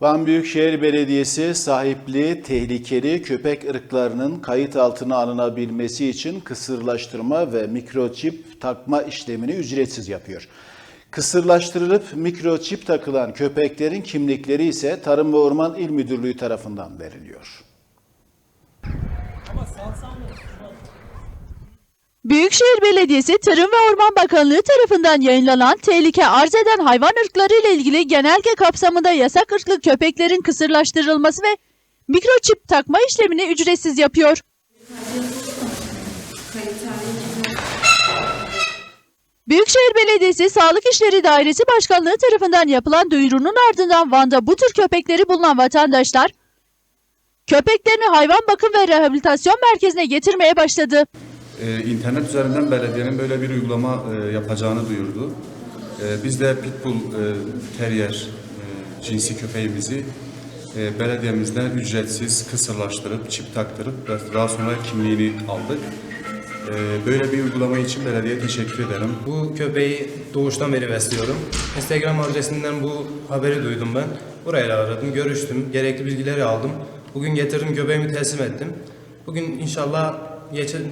Van Büyükşehir Belediyesi sahipli tehlikeli köpek ırklarının kayıt altına alınabilmesi için kısırlaştırma ve mikroçip takma işlemini ücretsiz yapıyor. Kısırlaştırılıp mikroçip takılan köpeklerin kimlikleri ise Tarım ve Orman İl Müdürlüğü tarafından veriliyor. Büyükşehir Belediyesi Tarım ve Orman Bakanlığı tarafından yayınlanan tehlike arz eden hayvan ırkları ile ilgili genelge kapsamında yasak ırklı köpeklerin kısırlaştırılması ve mikroçip takma işlemini ücretsiz yapıyor. Büyükşehir Belediyesi Sağlık İşleri Dairesi Başkanlığı tarafından yapılan duyurunun ardından Van'da bu tür köpekleri bulunan vatandaşlar köpeklerini hayvan bakım ve rehabilitasyon merkezine getirmeye başladı. Ee, İnternet üzerinden belediyenin böyle bir uygulama e, yapacağını duyurdu. Ee, biz de Pitbull e, Terrier e, cinsi köpeğimizi e, belediyemizden ücretsiz kısırlaştırıp, çip taktırıp ve daha sonra kimliğini aldık. Böyle bir uygulama için belediyeye teşekkür ederim. Bu köpeği doğuştan beri besliyorum. Instagram adresinden bu haberi duydum ben. Buraya aradım, görüştüm, gerekli bilgileri aldım. Bugün getirdim köpeğimi teslim ettim. Bugün inşallah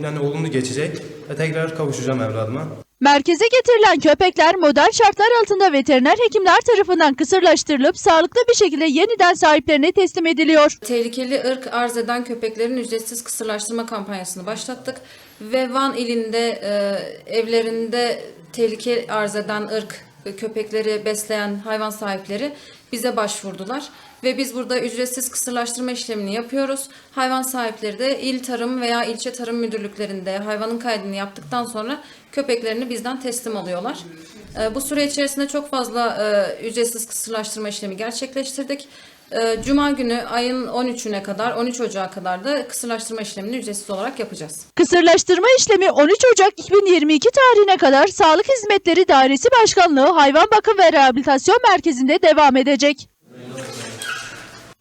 yani olumlu geçecek ve tekrar kavuşacağım evladıma. Merkeze getirilen köpekler modern şartlar altında veteriner hekimler tarafından kısırlaştırılıp sağlıklı bir şekilde yeniden sahiplerine teslim ediliyor. Tehlikeli ırk arz eden köpeklerin ücretsiz kısırlaştırma kampanyasını başlattık ve Van ilinde e, evlerinde tehlike arz eden ırk köpekleri besleyen hayvan sahipleri bize başvurdular ve biz burada ücretsiz kısırlaştırma işlemini yapıyoruz. Hayvan sahipleri de il tarım veya ilçe tarım müdürlüklerinde hayvanın kaydını yaptıktan sonra köpeklerini bizden teslim alıyorlar. E, Bu süre içerisinde çok fazla e, ücretsiz kısırlaştırma işlemi gerçekleştirdik. E, Cuma günü ayın 13'üne kadar, 13 Ocağı kadar da kısırlaştırma işlemini ücretsiz olarak yapacağız. Kısırlaştırma işlemi 13 Ocak 2022 tarihine kadar Sağlık Hizmetleri Dairesi Başkanlığı Hayvan Bakım ve Rehabilitasyon Merkezi'nde devam edecek gelecek.